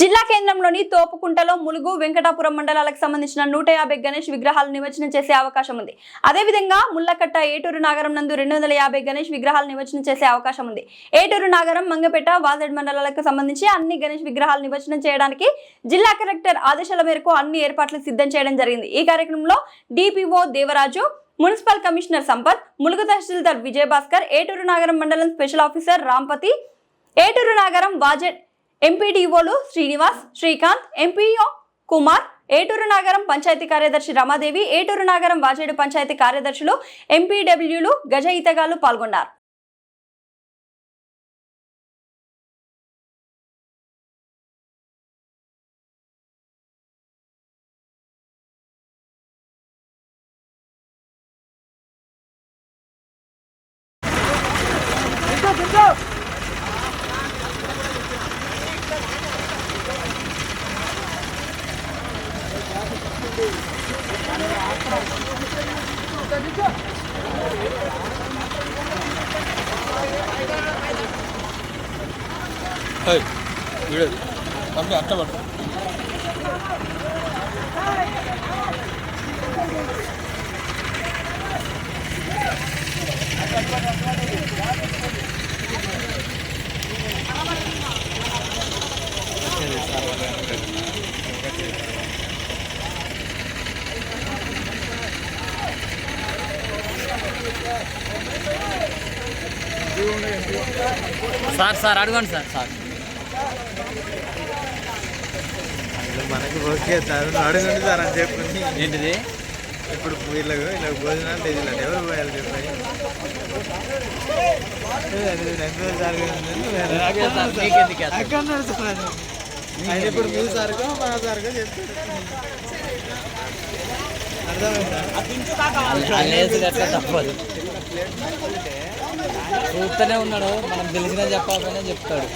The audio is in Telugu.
జిల్లా కేంద్రంలోని తోపుకుంటలో ములుగు వెంకటాపురం మండలాలకు సంబంధించిన నూట యాభై గణేష్ విగ్రహాలు నిమజ్జనం చేసే అవకాశం ఉంది. అదేవిధంగా ముల్లకట్ట ఏటూరు నాగరం నందు రెండు వందల యాభై గణేష్ విగ్రహాలు నిమజ్జనం చేసే అవకాశం ఉంది. ఏటూరు నాగరం మంగపేట వాజడ్ మండలాలకు సంబంధించి అన్ని గణేష్ విగ్రహాలు నిమజ్జనం చేయడానికి జిల్లా కలెక్టర్ ఆదేశాల మేరకు అన్ని ఏర్పాట్లు సిద్ధం చేయడం జరిగింది. ఈ కార్యక్రమంలో DPO Devaraju municipal commissioner Sampath Mulugu tahsildar Vijayabhaskar Eturu Nagaram మండలం స్పెషల్ ఆఫీసర్ రాంపతి ఏటూరు నాగరం వాజెడ్ ఎంపీడీఓలు శ్రీనివాస్ శ్రీకాంత్ ఎంపీఓ కుమార్ ఏటూరు నాగరం పంచాయతీ కార్యదర్శి రమాదేవి ఏటూరు నాగరం వాజేడు పంచాయతీ కార్యదర్శులు ఎంపీడబ్ల్యూలు గజ ఈతగాళ్ళు పాల్గొన్నారు. హై వీడు. అట్ట పట్టు. సార్ సార్ అడగండి సార్ సార్. మనకి ఓకే సార్ అడగండి సార్ అని చెప్పి ఏంటిది? ఇప్పుడు వీళ్ళకు ఇలా భోజనాలు ఇలా ఎవరు పోయాలి చెప్పండి సార్? అక్కడ. ఆయన ఇప్పుడు మీ సార్గా మా సార్గా తప్పదు చూస్తూనే ఉన్నాడు. మనం తెలిసినా చెప్పకపోయినా చెప్తాడు!